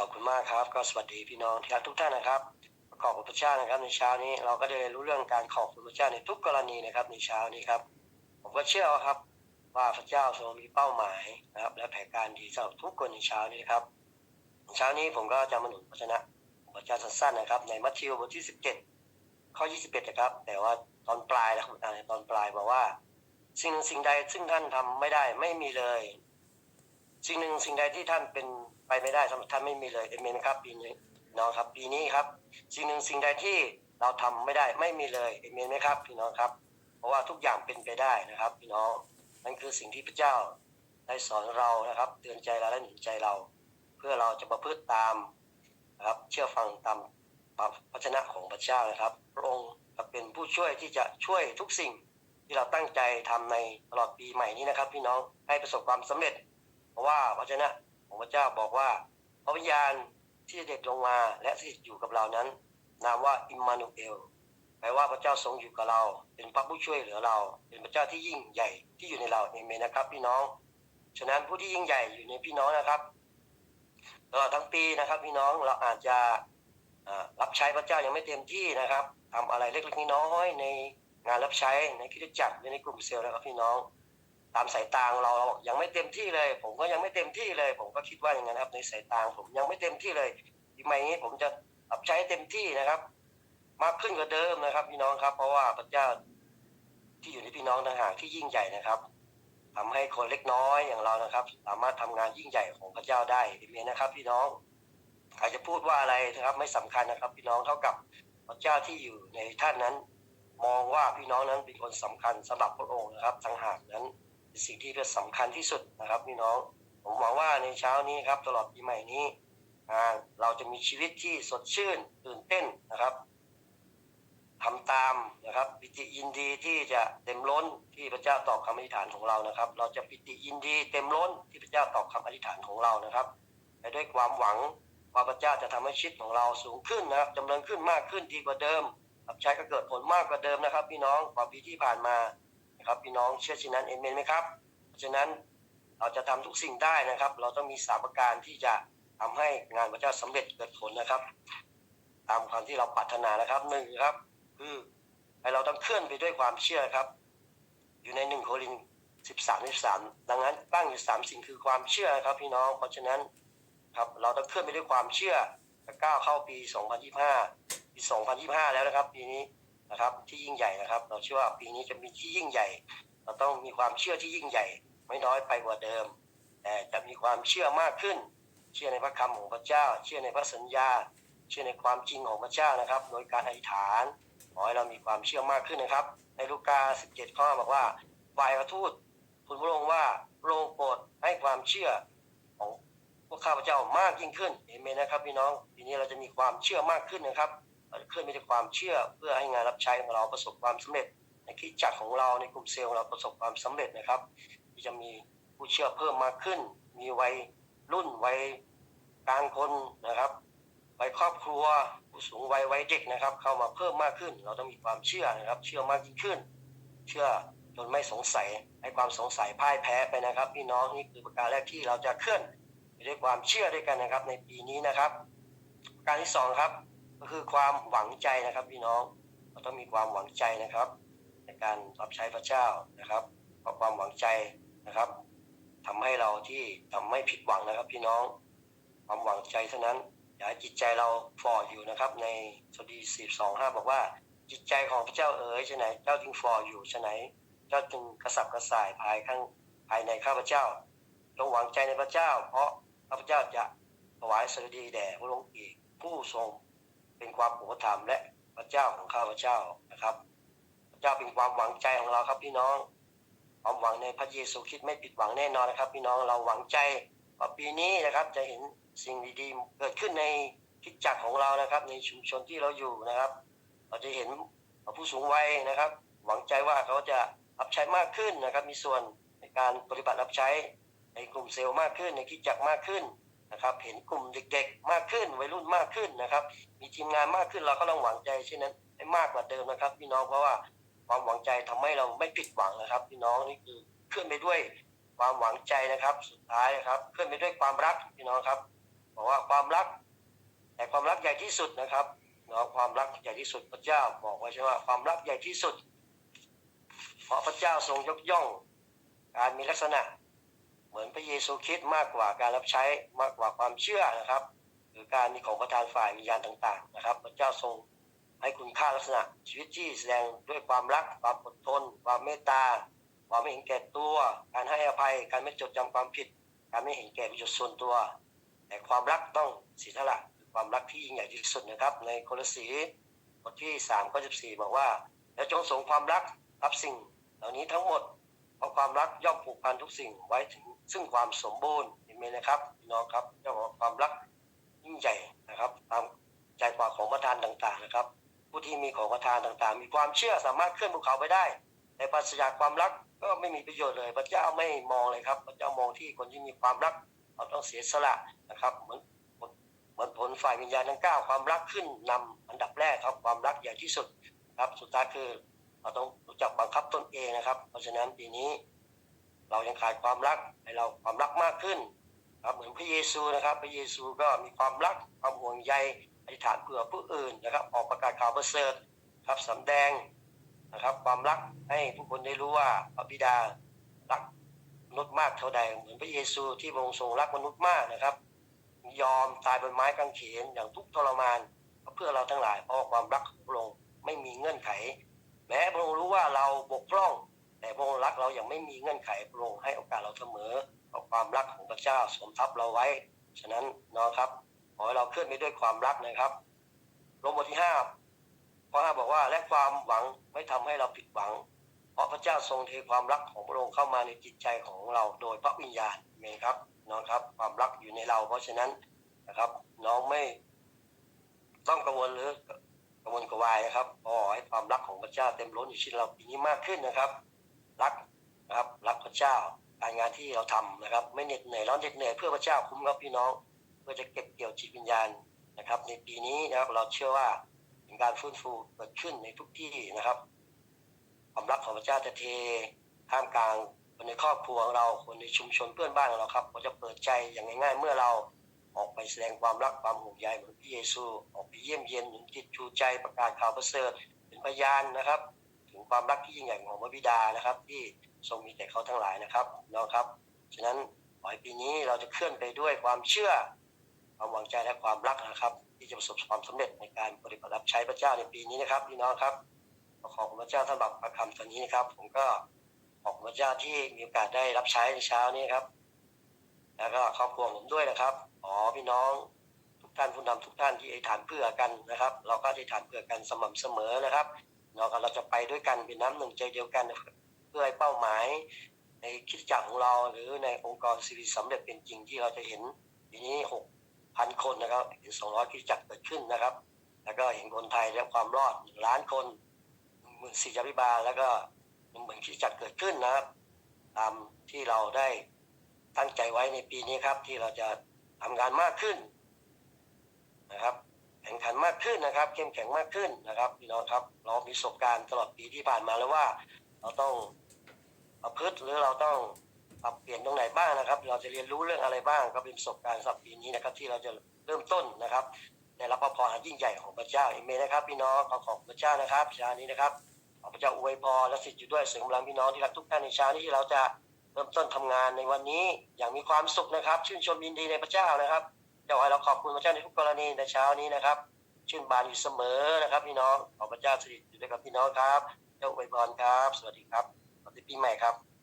ขอบคุณมากครับ ก็สวัสดีพี่น้องที่รักทุกท่านนะครับขอบคุณพระเจ้านะครับ ในเช้านี้เราก็ได้รู้เรื่องการขอบคุณพระเจ้าในทุกกรณีนะครับ ในเช้านี้ครับ ผมก็เชื่อครับว่าพระเจ้าทรงมีเป้าหมายนะครับ และแผนการดีสำหรับทุกคนในเช้านี้นะครับเช้านี้ผมก็จะมาหนุนพระชนะพระเจ้าสั้นๆนะครับ ในมัทธิวบทที่17ข้อ21นะครับ แต่ว่าตอนปลายนะครับตอนปลายบอกว่า สิ่งหนึ่งสิ่งใดซึ่งท่านทำไม่ได้ไม่มีเลย สิ่งหนึ่งสิ่งใดที่ท่านเป็น ไปไม่ได้สำหรับท่านไม่มีเลยเอเมนครับปีนี้น้องครับปีนี้ครับสิ่งหนึ่งสิ่งใดที่เราทำไม่ได้ไม่มีเลยเอเมนไหมครับพี่น้องครับ เพราะว่าทุกอย่างเป็นไปได้นะครับ พี่น้องนั่นคือสิ่งที่พระเจ้าได้สอนเรานะครับ เตือนใจเราและหนุนใจเรา เพื่อเราจะประพฤติตามนะครับเชื่อฟังตามพระชนะของพระเจ้านะครับ พระองค์เป็นผู้ช่วยที่จะช่วยทุกสิ่งที่เราตั้งใจทำในตลอดปีใหม่นี้นะครับ พี่น้องให้ประสบความสำเร็จ เพราะว่าพระชนะ ของพระเจ้าบอกว่าพระวิญญาณที่เด็ดลงมาและสถิตอยู่กับเรานั้น นามว่าอิมมานูเอลแปลว่าพระเจ้าทรงอยู่กับเรา เป็นพระผู้ช่วยเหลือเรา เป็นพระเจ้าที่ยิ่งใหญ่ที่อยู่ในเราเอเมนนะครับ พี่น้อง ฉะนั้นผู้ที่ยิ่งใหญ่อยู่ในพี่น้องนะครับตลอดทั้งปีนะครับ พี่น้องเราอาจจะรับใช้พระเจ้ายังไม่เต็มที่นะครับทำอะไรเล็กๆน้อยๆในงานรับใช้ในคริสตจักรในกลุ่มเซลล์นะครับพี่น้อง ตามสายตาของเราเรายังไม่เต็มที่เลย ผมก็ยังไม่เต็มที่เลย ผมก็คิดว่าอย่างนั้นครับ ในสายตาผมยังไม่เต็มที่เลยปีใหม่นี้ผมจะรับใช้เต็มที่นะครับ มากขึ้นกว่าเดิมนะครับ พี่น้องครับ เพราะว่าพระเจ้าที่อยู่ในพี่น้องต่างหากที่ยิ่งใหญ่นะครับทำให้คนเล็กน้อยอย่างเรานะครับ สามารถทำงานยิ่งใหญ่ของพระเจ้าได้เอเมนนะครับ พี่น้องใครจะพูดว่าอะไรนะครับ ไม่สำคัญนะครับ พี่น้องเท่ากับพระเจ้าที่อยู่ในท่านนั้น มองว่าพี่น้องนั้นเป็นคนสำคัญสำหรับพระองค์นะครับต่างหากนั้น สิ่งที่เป็นสำคัญที่สุดนะครับพี่น้อง ผมหวังว่าในเช้านี้ครับ ตลอดปีใหม่นี้เราจะมีชีวิตที่สดชื่นตื่นเต้นนะครับทำตามนะครับปิติยินดีที่จะเต็มล้นที่พระเจ้าตอบคำอธิษฐานของเรานะครับ เราจะปิติยินดีเต็มล้นที่พระเจ้าตอบคำอธิษฐานของเรานะครับและด้วยความหวังว่าพระเจ้าจะทำให้ชีวิตของเราสูงขึ้นนะครับจำเริญขึ้นมากขึ้นดีกว่าเดิมรับใช้ก็เกิดผลมากกว่าเดิมนะครับ พี่น้องกว่าปีที่ผ่านมา ครับพี่น้องเชื่อเช่นนั้นเอเมนไหมครับเพราะฉะนั้นเราจะทำทุกสิ่งได้นะครับ เราต้องมีสามประการที่จะทำให้งานพระเจ้าสำเร็จเกิดผลนะครับ ตามความที่เราปรารถนานะครับหนึ่งครับ คือให้เราต้องเคลื่อนไปด้วยความเชื่อครับ อยู่ในหนึ่งโครินสิบสามสิบสามดังนั้นตั้งอยู่สามสิ่งคือความเชื่อครับ พี่น้องเพราะฉะนั้นครับเราต้องเคลื่อนไปด้วยความเชื่อจะก้าวเข้าปีสองพันยี่ห้าปีสองพันยี่ห้าแล้วนะครับ ปีนี้ นะครับ ที่ยิ่งใหญ่นะครับ เราเชื่อว่าปีนี้จะมีที่ยิ่งใหญ่ เราต้องมีความเชื่อที่ยิ่งใหญ่ ไม่น้อยไปกว่าเดิม แต่จะมีความเชื่อมากขึ้น เชื่อในพระคำของพระเจ้า เชื่อในพระสัญญา เชื่อในความจริงของพระเจ้านะครับ โดยการอธิษฐานขอให้เรามีความเชื่อมากขึ้นนะครับ ในลูกา 17 ข้อบอกว่าฝ่ายพระทูตทูลพระองค์ว่าพรองโปรดให้ความเชื่อของพวกข้าพเจ้ามากยิ่งขึ้นเอเมนนะครับพี่น้องปีนี้เราจะมีความเชื่อมากขึ้นนะครับ เราจะเคลื่อนไปด้วยความเชื่อเพื่อให้งานรับใช้ของเราประสบความสำเร็จ ในคิดจักรของเราในกลุ่มเซลล์ของเราประสบความสำเร็จนะครับ ที่จะมีผู้เชื่อเพิ่มมากขึ้น มีวัยรุ่นวัยกลางคนนะครับวัยครอบครัวผู้สูงวัยวัยเด็กนะครับ เข้ามาเพิ่มมากขึ้น เราต้องมีความเชื่อนะครับ เชื่อมากยิ่งขึ้น เชื่อจนไม่สงสัยให้ความสงสัยพ่ายแพ้ไปนะครับพี่น้องนี่คือประการแรกที่เราจะเคลื่อนไปด้วยความเชื่อด้วยกันนะครับ ในปีนี้นะครับประการที่สองครับ ก็คือความหวังใจนะครับพี่น้องเราต้องมีความหวังใจนะครับ ในการรับใช้พระเจ้านะครับเพราะความหวังใจนะครับทำให้เราที่ทำไม่ผิดหวังนะครับพี่น้อง ความหวังใจเท่านั้นอย่าให้จิตใจเราฝ่ออยู่นะครับ ในสดีสีสองห้าบอกว่า จิตใจของพระเจ้าเอ๋ยฉะไหนเจ้าจึงฝ่ออยู่ฉะไหนเจ้าจึงกระสับกระส่ายภายข้างภายในข้าพเจ้าจงหวังใจในพระเจ้า เพราะข้าพเจ้าจะถวายสดีแด่พระองค์อีกผู้ทรง เป็นความอุปถัมภ์และพระเจ้าของข้าพเจ้านะครับ พระเจ้าเป็นความหวังใจของเราครับพี่น้องความหวังในพระเยซูคริสต์ไม่ผิดหวังแน่นอนนะครับ พี่น้องเราหวังใจว่าปีนี้นะครับจะเห็นสิ่งดีๆเกิดขึ้นในคิดจักรของเรานะครับ ในชุมชนที่เราอยู่นะครับ เราจะเห็นผู้สูงวัยนะครับ หวังใจว่าเขาจะรับใช้มากขึ้นนะครับ มีส่วนในการปฏิบัติรับใช้ในกลุ่มเซลล์มากขึ้นในคิดจักรมากขึ้น นะครับ เห็นกลุ่มเด็กๆ มากขึ้นวัยรุ่นมากขึ้นนะครับ มีทีมงานมากขึ้นเราก็ต้องหวังใจเช่นนั้นให้มากกว่าเดิมนะครับ พี่น้องเพราะว่าความหวังใจทำให้เราไม่ผิดหวังนะครับ พี่น้องนี่คือเคลื่อนไปด้วยความหวังใจนะครับ สุดท้ายนะครับเคลื่อนไปด้วยความรักพี่น้องครับบอกว่าความรักแต่ความรักใหญ่ที่สุดนะครับเนาะความรักใหญ่ที่สุดพระเจ้าบอกไว้ใช่ว่าความรักใหญ่ที่สุด เพราะพระเจ้าทรงยกย่อง การมีลักษณะ เหมือนพระเยซูคริสต์มากกว่าการรับใช้มากกว่าความเชื่อนะครับ หรือการมีของประทานฝ่ายวิญญาณต่าง ๆ นะครับ พระเจ้าทรงให้คุณค่าลักษณะชีวิตที่แสดงด้วยความรัก ความอดทน ความเมตตา ความไม่เห็นแก่ตัว การให้อภัย การไม่จดจำความผิด การไม่เห็นแก่ประโยชน์ส่วนตัว แต่ความรักต้องสียสละคือความรักที่ยิ่งใหญ่ที่สุดนะครับ ในโคลสีบทที่3ข้อ14บอกว่า แล้วจงส่งความรักรับสิ่ง เหล่านี้ทั้งหมดเพราะความรักย่อมผูกพันทุกสิ่งไว้ถึง ซึ่งความสมบูรณ์เห็นไหมนะครับพี่น้องครับเจ้าของความรักยิ่งใหญ่นะครับ ตามใจกว่าของประทานต่างๆนะครับ ผู้ที่มีของประทานต่างๆ มีความเชื่อสามารถเคลื่อนภูเขาไปได้ แต่ปราศจาความรักก็ไม่มีประโยชน์เลยพระเจ้าไม่มองเลยครับพระเจ้ามองที่คนที่มีความรักเราต้องเสียสละนะครับ เหมือนเหมือนผลฝ่ายวิญญาณทั้งเก้าความรักขึ้นนำอันดับแรกครับความรักใหญ่ที่สุดครับสุดท้ายคือเราต้องรู้จักบังคับตนเองนะครับ เพราะฉะนั้นปีนี้ เรายังขาดความรักให้เราความรักมากขึ้นครับเหมือนพระเยซูนะครับพระเยซูก็มีความรักความห่วงใยอธิษฐานเพื่อผู้อื่นนะครับ ออกประกาศข่าวประเสริฐครับสำแดงนะครับ ความรักให้ผู้คนได้รู้ว่าพระบิดารักมนุษย์มากเท่าใดเหมือนพระเยซูที่พระองค์ทรงรักมนุษย์มากนะครับ ยอมตายบนไม้กางเขนอย่างทุกทรมานเพื่อเราทั้งหลายเพราะความรักของพระองค์ไม่มีเงื่อนไข แม้พระองค์รู้ว่าเราบกพร่อง แต่พระองค์รักเราอย่างไม่มีเงื่อนไขพระองค์ให้โอกาสเราเสมอเพราะความรักของพระเจ้าสมทับเราไว้ ฉะนั้นน้องครับขอให้เราเคลื่อนไปด้วยความรักนะครับลงบทที่ห้าข้อห้าบอกว่าและความหวังไม่ทำให้เราผิดหวัง เพราะพระเจ้าทรงเทความรักของพระองค์เข้ามาในจิตใจของเราโดยพระวิญญาณเองครับน้องครับ ความรักอยู่ในเรา เพราะฉะนั้นนะครับ น้องไม่ต้องกังวลหรือกระวนกวายนะครับขอให้ความรักของพระเจ้าเต็มล้นอยู่ชีวิตเราปีนี้มากขึ้นนะครับ รักนะครับรักพระเจ้าการงานที่เราทำนะครับ ไม่เหน็ดเหนื่อยร้อนเหน็ดเหนื่อยเพื่อพระเจ้าคุ้มครับพี่น้อง เพื่อจะเก็บเกี่ยวจิตวิญญาณนะครับ ในปีนี้นะครับเราเชื่อว่าเป็นการฟื้นฟูเกิดขึ้นในทุกที่นะครับความรักของพระเจ้าจะเทท่ามกลางคนในครอบครัวของเราคนในชุมชนเพื่อนบ้านของเราครับเราจะเปิดใจอย่างง่ายๆ เมื่อเราออกไปแสดงความรักความห่วงใยเหมือนพระเยซู ออกไปเยี่ยมเยียนหนุนจิตชูใจประกาศข่าวประเสริฐเป็นพยานนะครับ ความรักที่ยิ่งใหญ่ของพระบิดานะครับ ที่ทรงมีแต่เขาทั้งหลายนะครับน้องครับฉะนั้นขอให้ปีนี้เราจะเคลื่อนไปด้วยความเชื่อความหวังใจและความรักนะครับ ที่จะประสบความสำเร็จในการปฏิบัติรับใช้พระเจ้าในปีนี้นะครับพี่น้องครับขอขอบคุณพระเจ้าสำหรับพระคำตอนนี้นะครับ ผมก็ขอบคุณพระเจ้าที่มีโอกาสได้รับใช้ในเช้านี้ครับ แล้วก็ครอบครัวผมด้วยนะครับขอพี่น้องทุกท่านผู้นำทุกท่านที่อธิษฐานเพื่อกันนะครับ เราก็อธิษฐานเพื่อกันสม่ำเสมอนะครับ เราก็เราจะไปด้วยกันเป็นน้ำหนึ่งใจเดียวกัน เพื่อให้เป้าหมาย ในคิดจักรของเราหรือในองค์กรสิริสำเร็จเป็นจริงที่เราจะเห็นปีนี้หกพันคนนะครับเห็นสองร้อยคิดจักรเกิดขึ้นนะครับ แล้วก็เห็นคนไทยได้ความรอดล้านคนหมื่นสี่จาริบาลแล้วก็หนึ่งหมื่นคิดจักรเกิดขึ้นนะครับ ตามที่เราได้ตั้งใจไว้ในปีนี้ครับ ที่เราจะทำงานมากขึ้นนะครับ แข่งขันมากขึ้นนะครับ เข้มแข็งมากขึ้นนะครับพี่น้องครับ เรามีประสบการณ์ตลอดปีที่ผ่านมาแล้วว่า เราต้องประพฤติหรือเราต้องปรับเปลี่ยนตรงไหนบ้างนะครับ เราจะเรียนรู้เรื่องอะไรบ้าง ก็เป็นประสบการณ์สำหรับปีนี้นะครับ ที่เราจะเริ่มต้นนะครับได้รับพระพรอันยิ่งใหญ่ของพระเจ้าเอเมนนะครับ พี่น้องขอขอบพระเจ้านะครับเช้านี้นะครับขอพระเจ้าอวยพรและสิทธิ์อยู่ด้วยเสริมกำลังพี่น้องที่รักทุกท่านในเช้านี้ที่เราจะเริ่มต้นทำงานในวันนี้อย่างมีความสุขนะครับ ชื่นชมยินดีในพระเจ้านะครับ เดี๋ยวให้เราขอบคุณพระเจ้าในทุกกรณีในเช้านี้นะครับชื่นบานอยู่เสมอนะครับ พี่น้องขอพระเจ้าสถิตอยู่ด้วยกับพี่น้องครับเจ้าอวยพรครับ สวัสดีครับสวัสดีปีใหม่ครับ